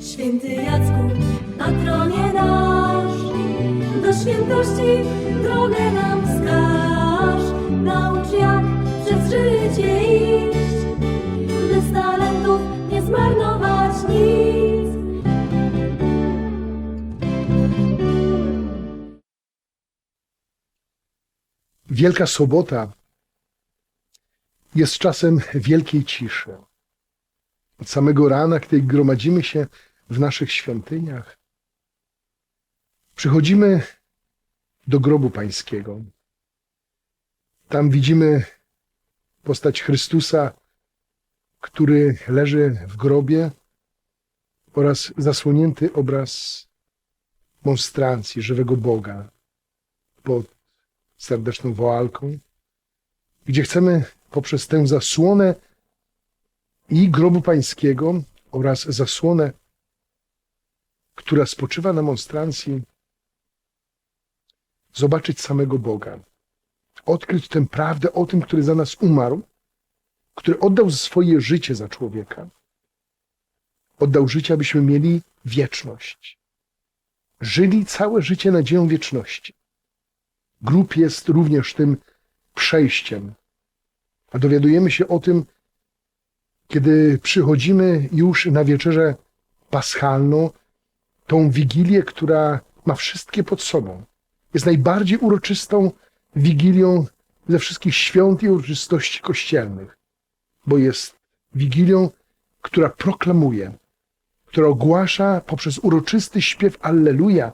Święty Jacku, na tronie nasz, do świętości drogę nam wskaż. Naucz jak przez życie iść, by talentów nie zmarnować nic. Wielka Sobota jest czasem wielkiej ciszy. Od samego rana, kiedy gromadzimy się w naszych świątyniach, przychodzimy do grobu Pańskiego. Tam widzimy postać Chrystusa, który leży w grobie oraz zasłonięty obraz monstrancji żywego Boga pod serdeczną woalką, gdzie chcemy poprzez tę zasłonę i grobu pańskiego oraz zasłonę, która spoczywa na monstrancji, zobaczyć samego Boga, odkryć tę prawdę o tym, który za nas umarł, który oddał swoje życie za człowieka. Oddał życie, abyśmy mieli wieczność. Żyli całe życie nadzieją wieczności. Grób jest również tym przejściem. A dowiadujemy się o tym, kiedy przychodzimy już na wieczerzę paschalną, tą wigilię, która ma wszystkie pod sobą. Jest najbardziej uroczystą wigilią ze wszystkich świąt i uroczystości kościelnych, bo jest wigilią, która proklamuje, która ogłasza poprzez uroczysty śpiew Alleluja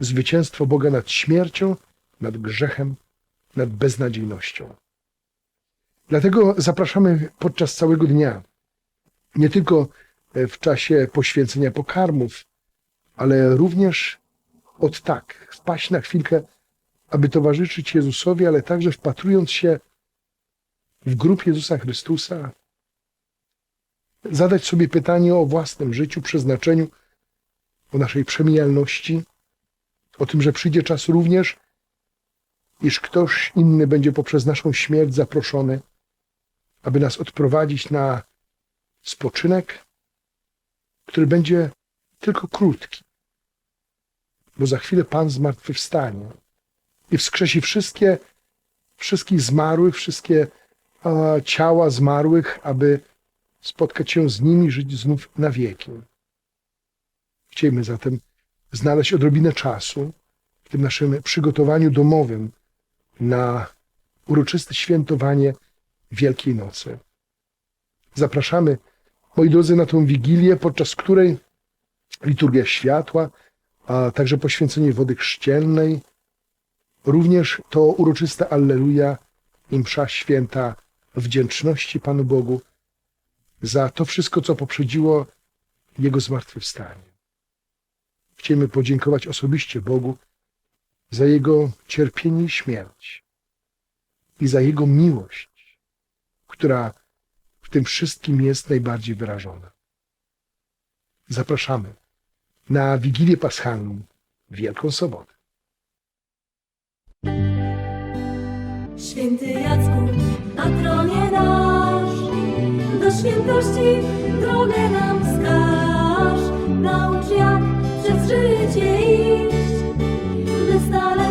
zwycięstwo Boga nad śmiercią nad grzechem, nad beznadziejnością. Dlatego zapraszamy podczas całego dnia, nie tylko w czasie poświęcenia pokarmów, ale również od tak, wpaść na chwilkę, aby towarzyszyć Jezusowi, ale także wpatrując się w grób Jezusa Chrystusa, zadać sobie pytanie o własnym życiu, przeznaczeniu, o naszej przemijalności, o tym, że przyjdzie czas również, iż ktoś inny będzie poprzez naszą śmierć zaproszony, aby nas odprowadzić na spoczynek, który będzie tylko krótki, bo za chwilę Pan zmartwychwstanie i wskrzesi wszystkie, wszystkich zmarłych, wszystkie a, ciała zmarłych, aby spotkać się z nimi, żyć znów na wieki. Chcielibyśmy zatem znaleźć odrobinę czasu w tym naszym przygotowaniu domowym na uroczyste świętowanie Wielkiej Nocy. Zapraszamy, moi drodzy, na tę wigilię, podczas której liturgia światła, a także poświęcenie wody chrzcielnej, również to uroczyste Alleluja i msza święta wdzięczności Panu Bogu za to wszystko, co poprzedziło Jego zmartwychwstanie. Chcemy podziękować osobiście Bogu za Jego cierpienie i śmierć i za Jego miłość, która w tym wszystkim jest najbardziej wyrażona. Zapraszamy na Wigilię Paschalną, Wielką Sobotę. Święty Jacku, na tronie nasz, do świętości drogę nam wskaż. Naucz jak przez życie iść, by zmarnować